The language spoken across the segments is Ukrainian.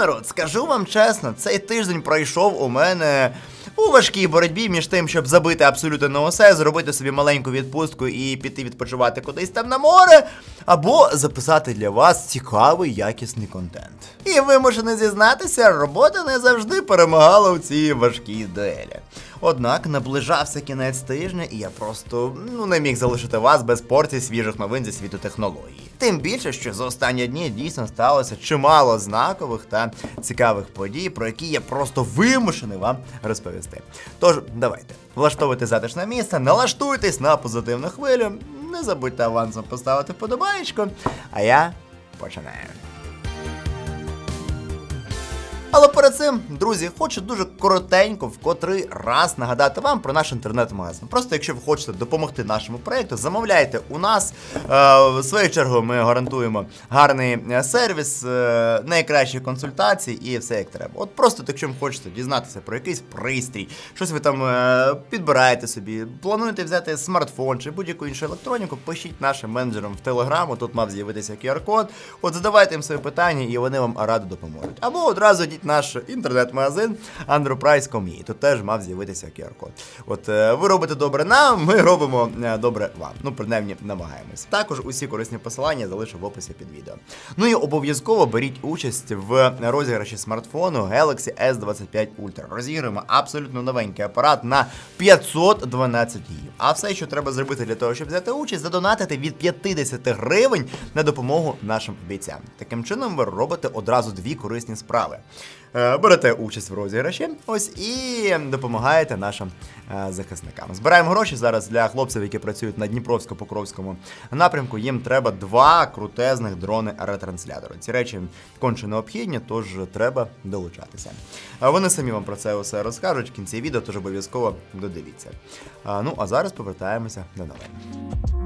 народ, скажу вам чесно, цей тиждень пройшов у мене у важкій боротьбі між тим, щоб забити абсолютно на усе, зробити собі маленьку відпустку і піти відпочивати кудись там на море, або записати для вас цікавий якісний контент. І вимушений зізнатися, робота не завжди перемагала у цій важкій дуелі. Однак наближався кінець тижня, і я просто ну не міг залишити вас без порції свіжих новин зі світу технології. Тим більше, що за останні дні дійсно сталося чимало знакових та цікавих подій, про які я просто вимушений вам розповісти. Тож, давайте, влаштовуйте затишне місце, налаштуйтесь на позитивну хвилю, не забудьте авансом поставити вподобаєчку, а я починаю. Але перед цим, друзі, хочу дуже коротенько в котрий раз нагадати вам про наш інтернет-магазин. Просто якщо ви хочете допомогти нашому проєкту, замовляйте у нас. Е, в свою чергу ми гарантуємо гарний е, сервіс, е, найкращі консультації і все як треба. От просто, якщо ви хочете дізнатися про якийсь пристрій, щось ви там підбираєте собі, плануєте взяти смартфон чи будь-яку іншу електроніку, пишіть нашим менеджерам в телеграму, тут мав з'явитися QR-код. От задавайте їм свої питання, і вони вам радо допоможуть. Або одразу в наш інтернет-магазин androprice.com.ua. Тут теж мав з'явитися QR-код. От е, ви робите добре нам, ми робимо е, добре вам. Ну, принаймні, намагаємось. Також усі корисні посилання залишу в описі під відео. Ну і обов'язково беріть участь в розіграші смартфону Galaxy S25 Ultra. Розіграємо абсолютно новенький апарат на 512 гігів. А все, що треба зробити для того, щоб взяти участь, задонатити від 50 гривень на допомогу нашим бійцям. Таким чином, ви робите одразу дві корисні справи. Е, Берете участь в розіграші, ось і допомагаєте нашим е, захисникам. Збираємо гроші зараз для хлопців, які працюють на Дніпровсько-Покровському напрямку. Їм треба два крутезних дрони-ретранслятори. Ці речі конче необхідні, тож треба долучатися. Вони самі вам про це усе розкажуть в кінці відео, тож обов'язково додивіться. Ну а зараз повертаємося до новин.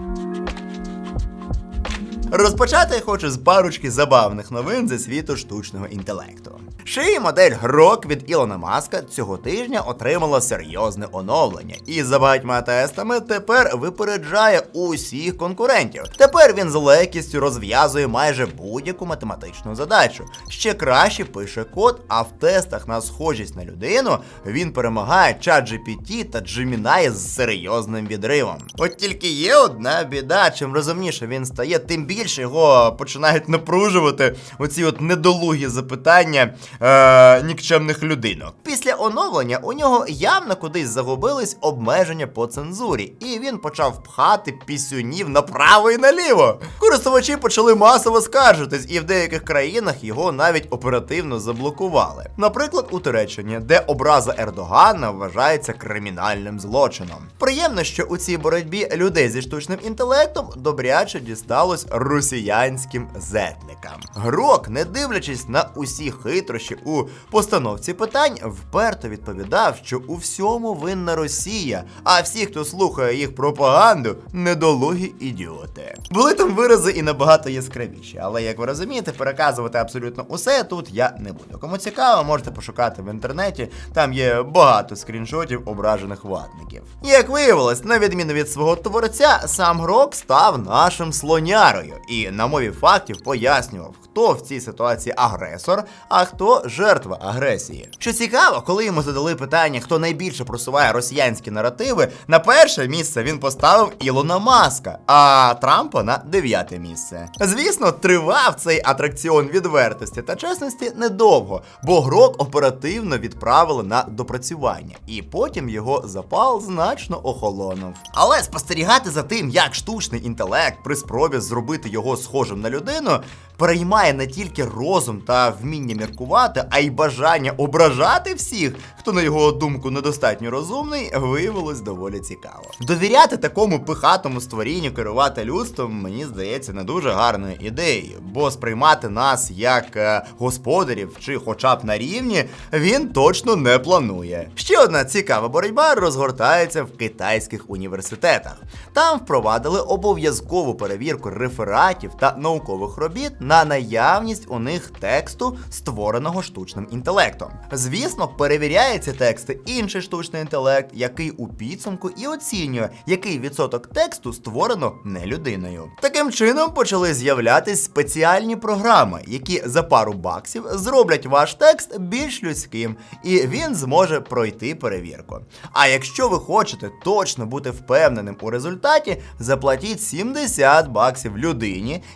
Розпочати я хочу з парочки забавних новин зі світу штучного інтелекту. Шиї модель Грок від Ілона Маска цього тижня отримала серйозне оновлення, і за багатьма тестами тепер випереджає усіх конкурентів. Тепер він з легкістю розв'язує майже будь-яку математичну задачу. Ще краще пише код, а в тестах на схожість на людину він перемагає ChatGPT та Gemini з серйозним відривом. От тільки є одна біда, чим розумніше він стає, тим більше його починають напружувати оці от недолугі запитання е, нікчемних людинок. Після оновлення у нього явно кудись загубились обмеження по цензурі, і він почав пхати пісюнів направо і наліво. Користувачі почали масово скаржитись, і в деяких країнах його навіть оперативно заблокували. Наприклад, у Туреччині, де образа Ердогана вважається кримінальним злочином. Приємно, що у цій боротьбі людей зі штучним інтелектом добряче дісталось росіянським зетникам. Грок, не дивлячись на усі хитрощі у постановці питань, вперто відповідав, що у всьому винна Росія, а всі, хто слухає їх пропаганду, недолугі ідіоти. Були там вирази і набагато яскравіші, але як ви розумієте, переказувати абсолютно усе тут я не буду. Кому цікаво, можете пошукати в інтернеті. Там є багато скріншотів ображених ватників. Як виявилось, на відміну від свого творця, сам Грок став нашим слонярою і на мові фактів пояснював, хто в цій ситуації агресор, а хто жертва агресії. Що цікаво, коли йому задали питання, хто найбільше просуває росіянські наративи, на перше місце він поставив Ілона Маска, а Трампа на дев'яте місце. Звісно, тривав цей атракціон відвертості та чесності недовго, бо грок оперативно відправили на допрацювання, і потім його запал значно охолонув. Але спостерігати за тим, як штучний інтелект при спробі зробити його схожим на людину. Переймає не тільки розум та вміння міркувати, а й бажання ображати всіх, хто на його думку недостатньо розумний, виявилось доволі цікаво. Довіряти такому пихатому створінню керувати людством, мені здається, не дуже гарною ідеєю, бо сприймати нас як е, господарів чи хоча б на рівні він точно не планує. Ще одна цікава боротьба розгортається в китайських університетах. Там впровадили обов'язкову перевірку рефератів та наукових робіт на наявність у них тексту, створеного штучним інтелектом. Звісно, перевіряє ці тексти інший штучний інтелект, який у підсумку і оцінює, який відсоток тексту створено не людиною. Таким чином почали з'являтись спеціальні програми, які за пару баксів зроблять ваш текст більш людським, і він зможе пройти перевірку. А якщо ви хочете точно бути впевненим у результаті, заплатіть 70 баксів людині,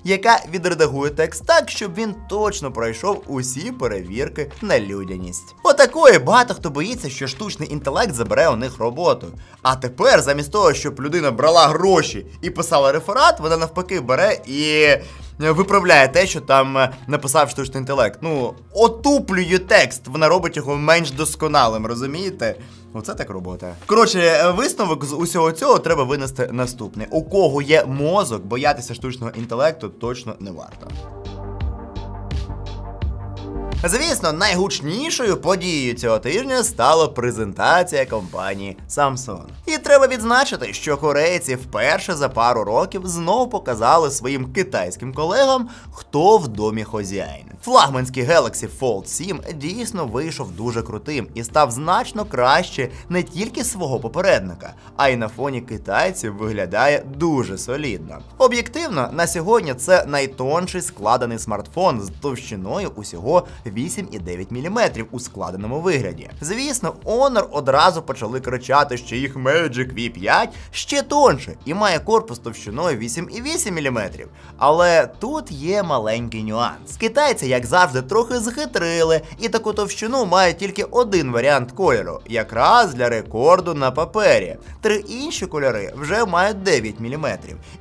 яка відредагує текст так, щоб він точно пройшов усі перевірки на людяність. Отакої багато хто боїться, що штучний інтелект забере у них роботу. А тепер, замість того, щоб людина брала гроші і писала реферат, вона навпаки бере і. Виправляє те, що там е, написав штучний інтелект. Ну, отуплює текст, вона робить його менш досконалим, розумієте? Оце так робота. Коротше, е, висновок з усього цього треба винести наступний. У кого є мозок, боятися штучного інтелекту точно не варто. Звісно, найгучнішою подією цього тижня стала презентація компанії Samsung. І треба відзначити, що корейці вперше за пару років знову показали своїм китайським колегам, хто в домі хозяїн. Флагманський Galaxy Fold 7 дійсно вийшов дуже крутим і став значно краще не тільки свого попередника, а й на фоні китайців виглядає дуже солідно. Об'єктивно, на сьогодні це найтонший складений смартфон з товщиною усього 8,9 мм у складеному вигляді. Звісно, Honor одразу почали кричати, що їх Magic V5 ще тонше і має корпус товщиною 8,8 мм. Але тут є маленький нюанс. Китайці, як завжди, трохи зхитрили, і таку товщину має тільки один варіант кольору, якраз для рекорду на папері. Три інші кольори вже мають 9 мм.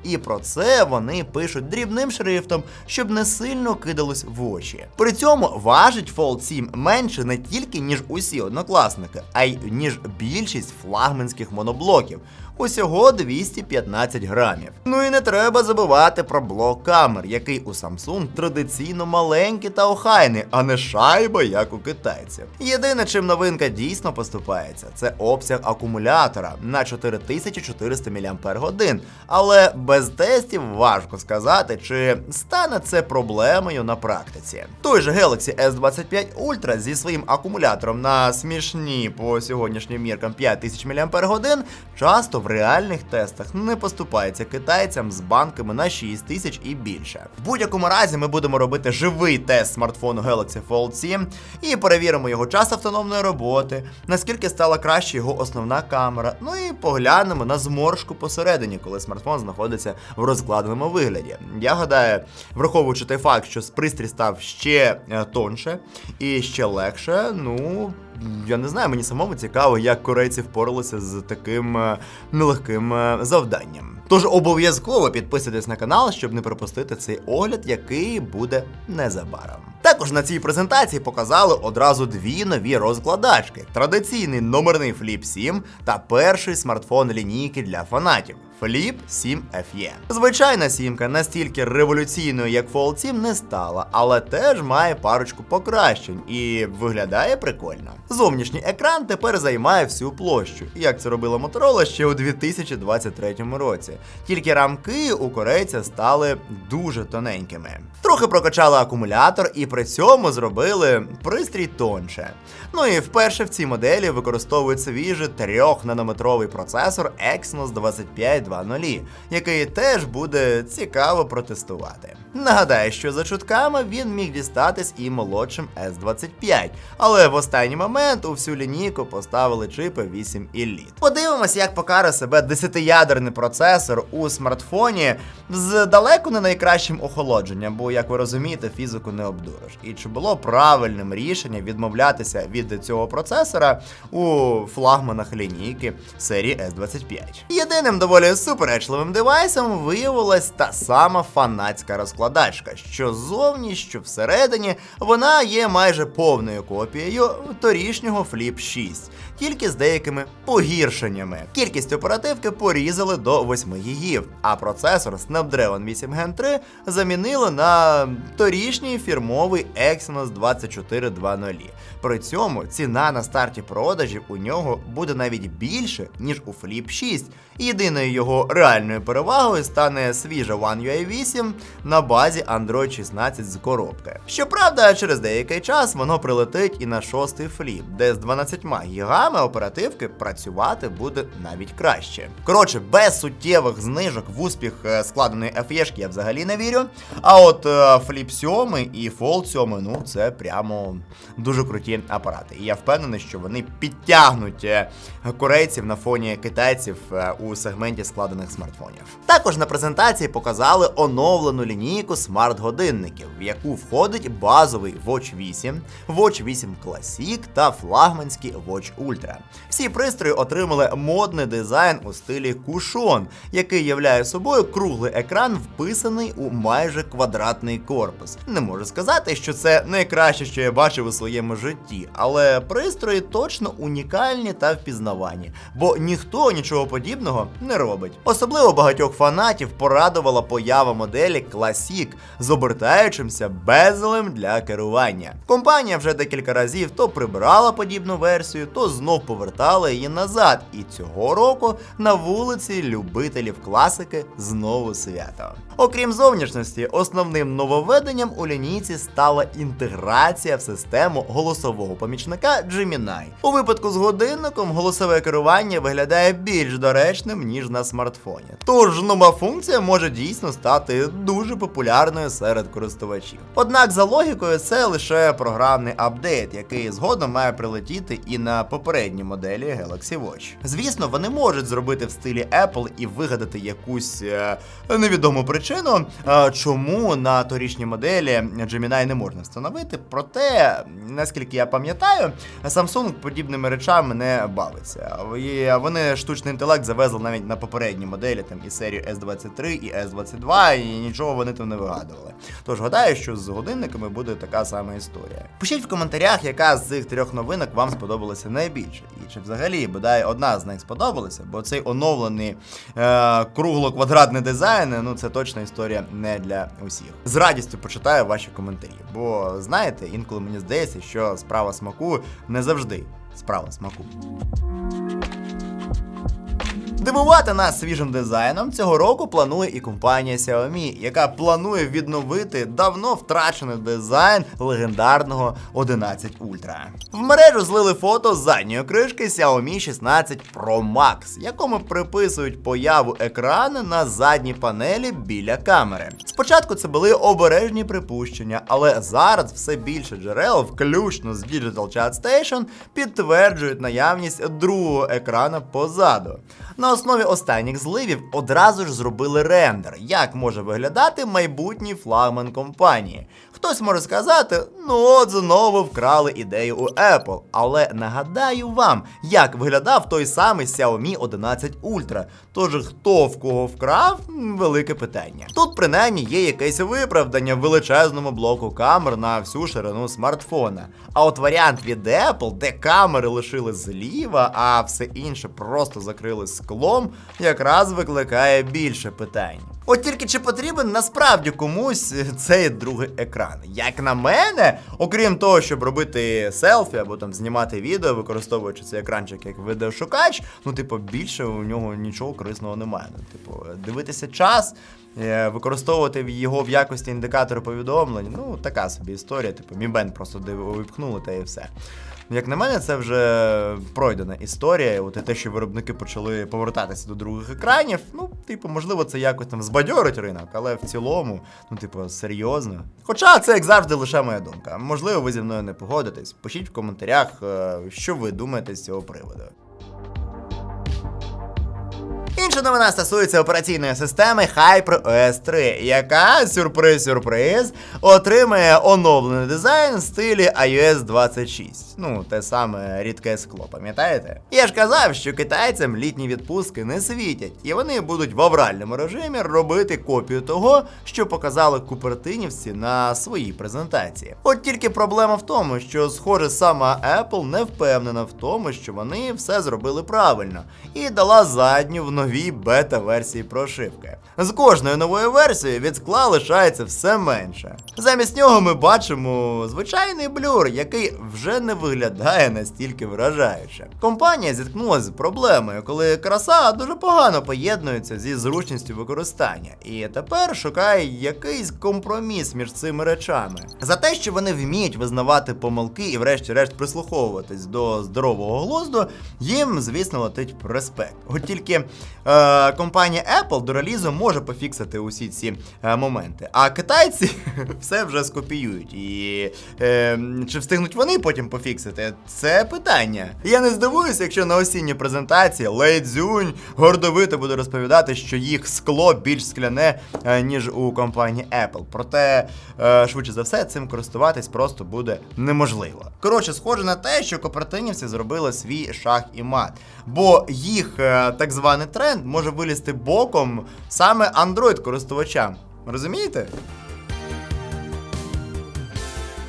І про це вони пишуть дрібним шрифтом, щоб не сильно кидалось в очі. При цьому важить Fold 7 менше не тільки ніж усі однокласники, а й ніж більшість флагманських моноблоків. Усього 215 грамів. Ну і не треба забувати про блок камер, який у Samsung традиційно маленький та охайний, а не шайба, як у китайців. Єдине, чим новинка дійсно поступається, це обсяг акумулятора на 4400 мАч. Але без тестів важко сказати, чи стане це проблемою на практиці. Той же Galaxy S25 Ultra зі своїм акумулятором на смішні по сьогоднішнім міркам 5000 мАч часто в реальних тестах не поступається китайцям з банками на 6 тисяч і більше. В будь-якому разі ми будемо робити живий тест смартфону Galaxy Fold 7 і перевіримо його час автономної роботи, наскільки стала краще його основна камера. Ну і поглянемо на зморшку посередині, коли смартфон знаходиться в розкладеному вигляді. Я гадаю, враховуючи той факт, що пристрій став ще е, тонше і ще легше, ну. Я не знаю, мені самому цікаво, як корейці впоралися з таким е, нелегким е, завданням. Тож обов'язково підписуйтесь на канал, щоб не пропустити цей огляд, який буде незабаром. Також на цій презентації показали одразу дві нові розкладачки: традиційний номерний Flip 7 та перший смартфон лінійки для фанатів. Flip 7 FE. Звичайна сімка настільки революційною, як Fold 7, не стала, але теж має парочку покращень і виглядає прикольно. Зовнішній екран тепер займає всю площу, як це робила Motorola ще у 2023 році. Тільки рамки у корейця стали дуже тоненькими. Трохи прокачали акумулятор і при цьому зробили пристрій тонше. Ну і вперше в цій моделі використовують свіжий 3-нанометровий процесор Exynos 2520, який теж буде цікаво протестувати. Нагадаю, що за чутками він міг дістатись і молодшим S25, але в останній момент у всю лінійку поставили чипи 8 Elite. Подивимось, як покаже себе 10-ядерний процесор у смартфоні з далеко не найкращим охолодженням, бо, як ви розумієте, фізику не обдуриш. І чи було правильним рішенням відмовлятися від цього процесора у флагманах лінійки серії S25? Єдиним доволі суперечливим девайсом виявилась та сама фанатська розкладачка, що ззовні, що всередині, вона є майже повною копією торішнього Flip 6, тільки з деякими погіршеннями. Кількість оперативки порізали до 8 гігів, а процесор Snapdragon 8 Gen 3 замінили на торішній фірмовий Exynos 2420. При цьому ціна на старті продажів у нього буде навіть більше, ніж у Flip 6. Єдиною його реальною перевагою стане свіжа One UI 8 на базі Android 16 з коробки. Щоправда, через деякий час воно прилетить і на шостий фліп, де з 12 гігами оперативки працювати буде навіть краще. Коротше, без суттєвих знижок в успіх е, складеної FE я взагалі не вірю. А от е, фліп 7 і Fold 7, ну це прямо дуже круті апарати. І я впевнений, що вони підтягнуть е, корейців на фоні китайців е, у сегменті складених смартфонів. Також на презентації показали оновлену лінійку смарт-годинників, в яку входить базовий Watch 8, Watch 8 Classic та флагманський Watch Ultra. Всі пристрої отримали модний дизайн у стилі кушон, який являє собою круглий екран, вписаний у майже квадратний корпус. Не можу сказати, що це найкраще, що я бачив у своєму житті, але пристрої точно унікальні та впізнавані, бо ніхто нічого подібного не робить. Особливо багатьох фанатів порадувала поява моделі Classic з обертаючимся безелем для керування. Компанія вже декілька разів то прибирала подібну версію, то знов повертала її назад. І цього року на вулиці любителів класики знову свято. Окрім зовнішності, основним нововведенням у лінійці стала інтеграція в систему голосового помічника Gemini. У випадку з годинником голосове керування виглядає більш доречним, ніж на смартфоні. Тож нова функція може дійсно стати дуже популярною серед користувачів. Однак за логікою це лише програмний апдейт, який згодом має прилетіти і на попередні моделі Galaxy Watch. Звісно, вони можуть зробити в стилі Apple і вигадати якусь е, невідому причину, е, чому на торічній моделі Gemini не можна встановити. Проте, наскільки я пам'ятаю, Samsung подібними речами не бавиться. І вони штучний інтелект завезли навіть на попередні моделі, там і серію S23, і S22, і нічого вони там не вигадували. Тож гадаю, що з годинниками буде така сама історія. Пишіть в коментарях, яка з цих трьох новинок вам сподобалася найбільше, і чи взагалі бодай одна з них сподобалася, бо цей оновлений е, кругло-квадратний дизайн, ну це точно історія не для усіх. З радістю почитаю ваші коментарі, бо знаєте, інколи мені здається, що справа смаку не завжди справа смаку. Дивувати нас свіжим дизайном цього року планує і компанія Xiaomi, яка планує відновити давно втрачений дизайн легендарного 11 Ultra. В мережу злили фото з задньої кришки Xiaomi 16 Pro Max, якому приписують появу екрану на задній панелі біля камери. Спочатку це були обережні припущення, але зараз все більше джерел, включно з Digital Chat Station, підтверджують наявність другого екрана позаду. На основі останніх зливів одразу ж зробили рендер, як може виглядати майбутній флагман компанії. Хтось може сказати, ну от знову вкрали ідею у Apple. Але нагадаю вам, як виглядав той самий Xiaomi 11 Ultra. Тож хто в кого вкрав, велике питання. Тут принаймні є якесь виправдання в величезному блоку камер на всю ширину смартфона. А от варіант від Apple, де камери лишили зліва, а все інше просто закрили склом, якраз викликає більше питань. От тільки чи потрібен насправді комусь цей другий екран? Як на мене, окрім того, щоб робити селфі або там знімати відео, використовуючи цей екранчик як відеошукач, ну, типу, більше у нього нічого корисного немає. Ну, типу, дивитися час, е, використовувати його в якості індикатора повідомлень, ну, така собі історія, типу, Band просто дивовипхнули, та і все. Як на мене, це вже пройдена історія. От і те, що виробники почали повертатися до других екранів. Ну, типу, можливо, це якось там збадьорить ринок, але в цілому, ну, типу, серйозно. Хоча це, як завжди, лише моя думка. Можливо, ви зі мною не погодитесь. Пишіть в коментарях, е, що ви думаєте з цього приводу. Інша новина стосується операційної системи HyperOS 3, яка, сюрприз-сюрприз, отримає оновлений дизайн в стилі iOS 26. Ну, те саме рідке скло, пам'ятаєте? Я ж казав, що китайцям літні відпустки не світять, і вони будуть в авральному режимі робити копію того, що показали купертинівці на своїй презентації. От тільки проблема в тому, що, схоже, сама Apple не впевнена в тому, що вони все зробили правильно, і дала задню в новій бета-версії прошивки. З кожною новою версією від скла лишається все менше. Замість нього ми бачимо звичайний блюр, який вже не виглядає настільки вражаюче. Компанія зіткнулася з проблемою, коли краса дуже погано поєднується зі зручністю використання, і тепер шукає якийсь компроміс між цими речами. За те, що вони вміють визнавати помилки і, врешті-решт, прислуховуватись до здорового глузду, їм, звісно, летить респект. От тільки е, компанія Apple до релізу може пофіксити усі ці е, моменти. А китайці все вже скопіюють. І е, чи встигнуть вони потім пофіксити? Це питання. Я не здивуюся, якщо на осінній презентації Лей Цзюнь гордовито буде розповідати, що їх скло більш скляне, ніж у компанії Apple. Проте, швидше за все, цим користуватись просто буде неможливо. Коротше, схоже на те, що кооперативівці зробили свій шах і мат. Бо їх так званий тренд може вилізти боком саме Android-користувачам. Розумієте?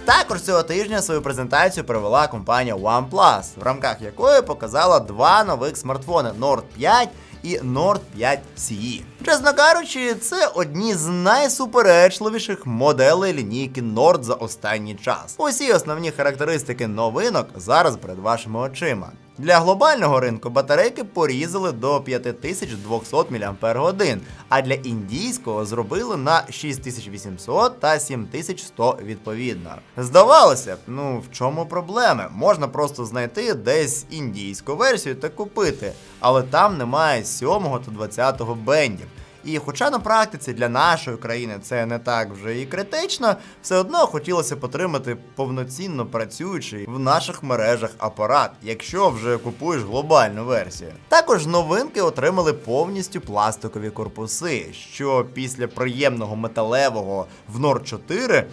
Також цього тижня свою презентацію провела компанія OnePlus, в рамках якої показала два нових смартфони Nord 5 і Nord 5 CE. Чесно кажучи, це одні з найсуперечливіших моделей лінійки Nord за останній час. Усі основні характеристики новинок зараз перед вашими очима. Для глобального ринку батарейки порізали до 5200 мАч, а для індійського зробили на 6800 та 7100 відповідно. Здавалося б, ну в чому проблеми? Можна просто знайти десь індійську версію та купити, але там немає 7 та 20 бендів. І хоча на практиці для нашої країни це не так вже і критично, все одно хотілося б отримати повноцінно працюючий в наших мережах апарат, якщо вже купуєш глобальну версію. Також новинки отримали повністю пластикові корпуси, що після приємного металевого в Nord 4 м,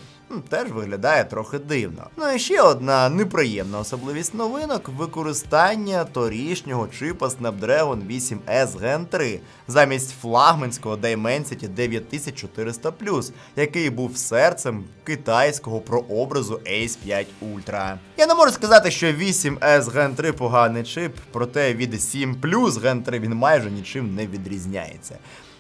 теж виглядає трохи дивно. Ну і ще одна неприємна особливість новинок використання торішнього чипа Snapdragon 8S Gen 3 замість флагманського Dimensity 9400 який був серцем китайського прообразу Ace 5 Ultra. Я не можу сказати, що 8S Gen 3 поганий чип, проте від 7 Plus Gen 3 він майже нічим не відрізняється.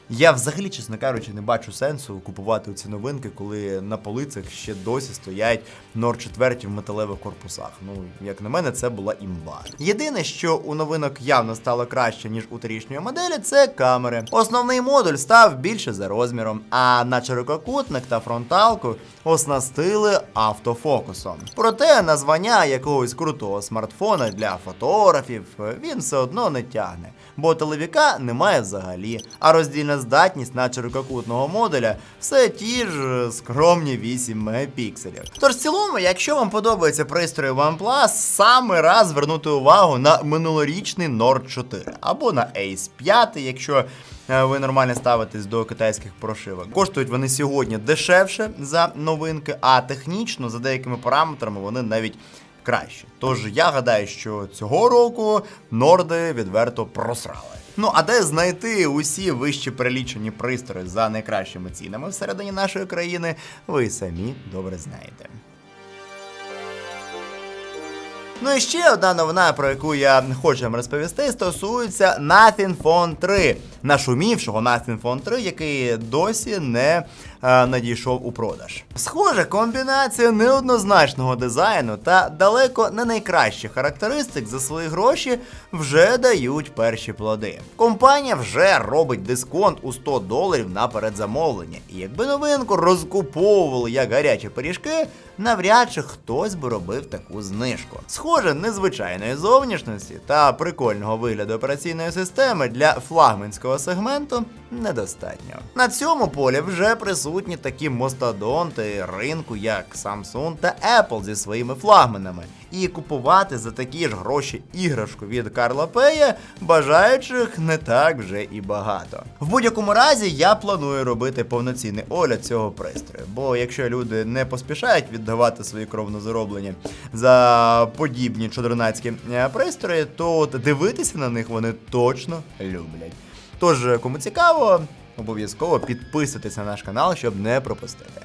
Я взагалі, чесно кажучи, не бачу сенсу купувати ці новинки, коли на полицях ще досі стоять Nord 4 в металевих корпусах. Ну, як на мене, це була імба. Єдине, що у новинок явно стало краще, ніж у торішньої моделі, це камери. Основний модуль став більше за розміром, а на ширококутник та фронталку оснастили автофокусом. Проте названня якогось крутого смартфона для фотографів він все одно не тягне, бо телевіка немає взагалі, а роздільна здатність на ширококутного модуля все ті ж скромні 8 мегапікселів. Тож в цілому, якщо вам подобається пристрої OnePlus, саме раз звернути увагу на минулорічний Nord 4 або на Ace 5, якщо е, ви нормально ставитесь до китайських прошивок. Коштують вони сьогодні дешевше за новинки, а технічно за деякими параметрами вони навіть краще. Тож я гадаю, що цього року норди відверто просрали. Ну а де знайти усі вище перелічені пристрої за найкращими цінами всередині нашої країни, ви самі добре знаєте. Ну і ще одна новина, про яку я хочу вам розповісти, стосується Nothing Phone 3, нашумівшого Nothing Phone 3, який досі не надійшов у продаж. Схоже, комбінація неоднозначного дизайну та далеко не найкращих характеристик за свої гроші вже дають перші плоди. Компанія вже робить дисконт у 100 доларів на передзамовлення, і якби новинку розкуповували як гарячі пиріжки, навряд чи хтось би робив таку знижку. Схоже, незвичайної зовнішності та прикольного вигляду операційної системи для флагманського сегменту недостатньо. На цьому полі вже присутні такі мостодонти ринку, як Samsung та Apple зі своїми флагманами. І купувати за такі ж гроші іграшку від Карла Пея бажаючих не так вже і багато. В будь-якому разі я планую робити повноцінний огляд цього пристрою, бо якщо люди не поспішають віддавати свої кровно зароблення за подібні чудернацькі е, пристрої, то дивитися на них вони точно люблять. Тож, кому цікаво, обов'язково підписуйтесь на наш канал, щоб не пропустити.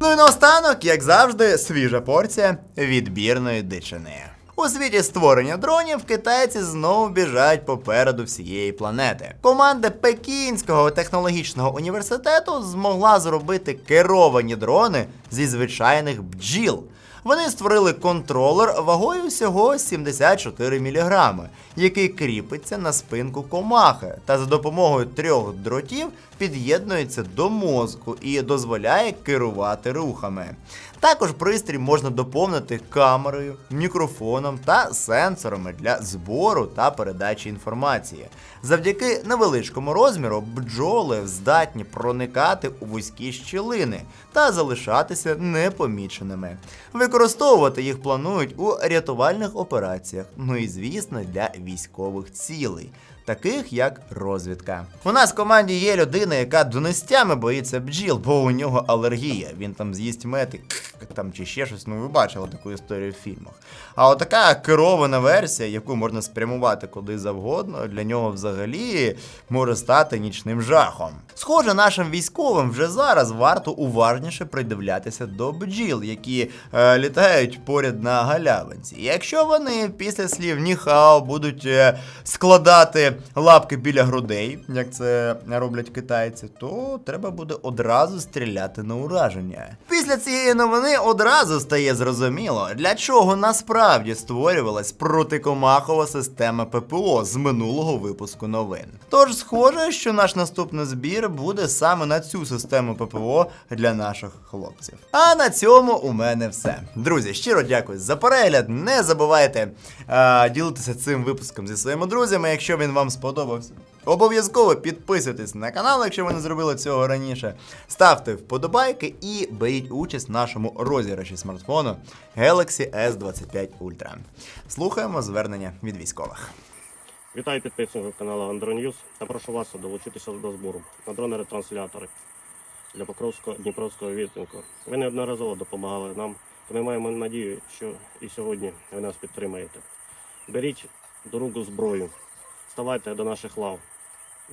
Ну і наостанок, як завжди, свіжа порція відбірної дичини. У світі створення дронів китайці знову біжать попереду всієї планети. Команда Пекінського технологічного університету змогла зробити керовані дрони зі звичайних бджіл. Вони створили контролер вагою всього 74 мг, який кріпиться на спинку комахи та за допомогою трьох дротів під'єднується до мозку і дозволяє керувати рухами. Також пристрій можна доповнити камерою, мікрофоном та сенсорами для збору та передачі інформації. Завдяки невеличкому розміру бджоли здатні проникати у вузькі щілини та залишатися непоміченими. Використовувати їх планують у рятувальних операціях, ну і звісно для військових цілей. Таких як розвідка. У нас в команді є людина, яка донестями боїться бджіл, бо у нього алергія. Він там з'їсть мети там чи ще щось. Ну ви бачили таку історію в фільмах. А отака керована версія, яку можна спрямувати куди завгодно, для нього взагалі може стати нічним жахом. Схоже, нашим військовим вже зараз варто уважніше придивлятися до бджіл, які е, літають поряд на галявинці. Якщо вони після слів ніхао будуть е, складати лапки біля грудей, як це роблять китайці, то треба буде одразу стріляти на ураження. Після цієї новини одразу стає зрозуміло, для чого насправді створювалась протикомахова система ППО з минулого випуску новин. Тож схоже, що наш наступний збір буде саме на цю систему ППО для наших хлопців. А на цьому у мене все. Друзі, щиро дякую за перегляд. Не забувайте е, ділитися цим випуском зі своїми друзями, якщо він вам сподобався. Обов'язково підписуйтесь на канал, якщо ви не зробили цього раніше. Ставте вподобайки і беріть участь в нашому розіграші смартфону Galaxy S25 Ultra. Слухаємо звернення від військових. Вітаю підписників каналу Андроньюз та прошу вас долучитися до збору на дрони-ретранслятори для Покровського Дніпровського відтинку. Ви неодноразово допомагали нам, та ми маємо надію, що і сьогодні ви нас підтримаєте. Беріть до рук зброю, ставайте до наших лав.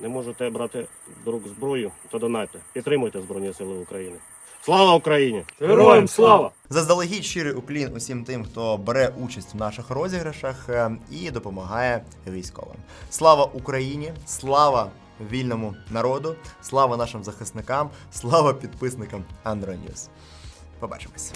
Не можете брати до рук зброю, то донайте. Підтримуйте Збройні Сили України. Слава Україні! Героям слава! Заздалегідь щирий уклін усім тим, хто бере участь в наших розіграшах е, і допомагає військовим. Слава Україні! Слава вільному народу! Слава нашим захисникам! Слава підписникам Андроньюз! Побачимось!